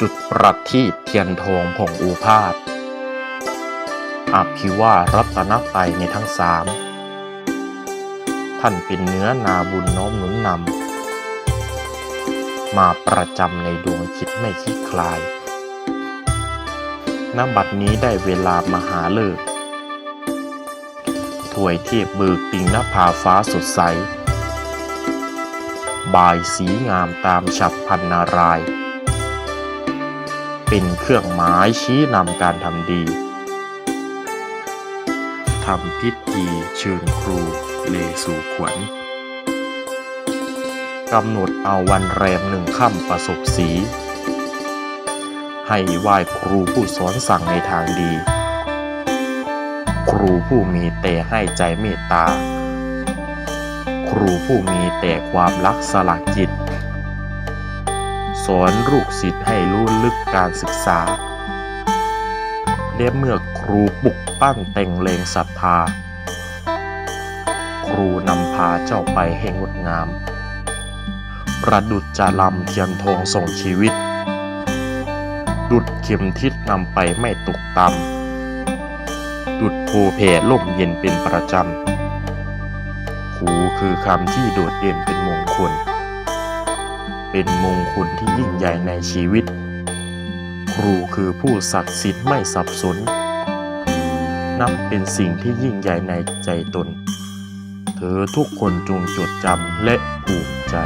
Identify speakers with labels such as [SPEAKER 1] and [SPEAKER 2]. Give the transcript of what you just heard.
[SPEAKER 1] จุดประทีปเทียนทองผงอูพาดอภิวารัตนไตในทั้งสาม ท่านเป็นเนื้อนาบุญน้อมหนุนนำ มาประจำในดวงคิดไม่คิดคลายณบัดนี้ได้เวลามหาเลิกถวยเทียบเบิกติงนภาฟ้าสดใส บายสีงามตามฉับพันนารายณ์ เป็นเครื่องหมายชี้นำการทำดีทำพิธีเชิญครูเลสู่ขวัญกำหนดเอาวันแรมหนึ่งค่ำประสบสี ให้ไหว้ครูผู้สอนสั่งในทางดี ครูผู้มีแต่ให้ใจเมตตา ครูผู้มีแต่ความรักสลักจิต สอนลูกศิษย์ให้รู้ลึกการศึกษา และเมื่อครูปลุกปั้นแต่งเลงศรัทธา ครูนำพาเจ้าไปให้งดงาม ประดุจจะลำเทียนทองส่งชีวิต ดุดเข็มทิศนำไปไม่ตกต่ำดุดโพแผ่ล่มเย็นเป็นประจำครูคือคำที่โดดเด่นเป็นมงคล เป็นมงคลที่ยิ่งใหญ่ในชีวิต ครูคือผู้ศักดิ์สิทธิ์ไม่สับสน นับเป็นสิ่งที่ยิ่งใหญ่ในใจตน เธอทุกคนจงจดจำและภูมิใจ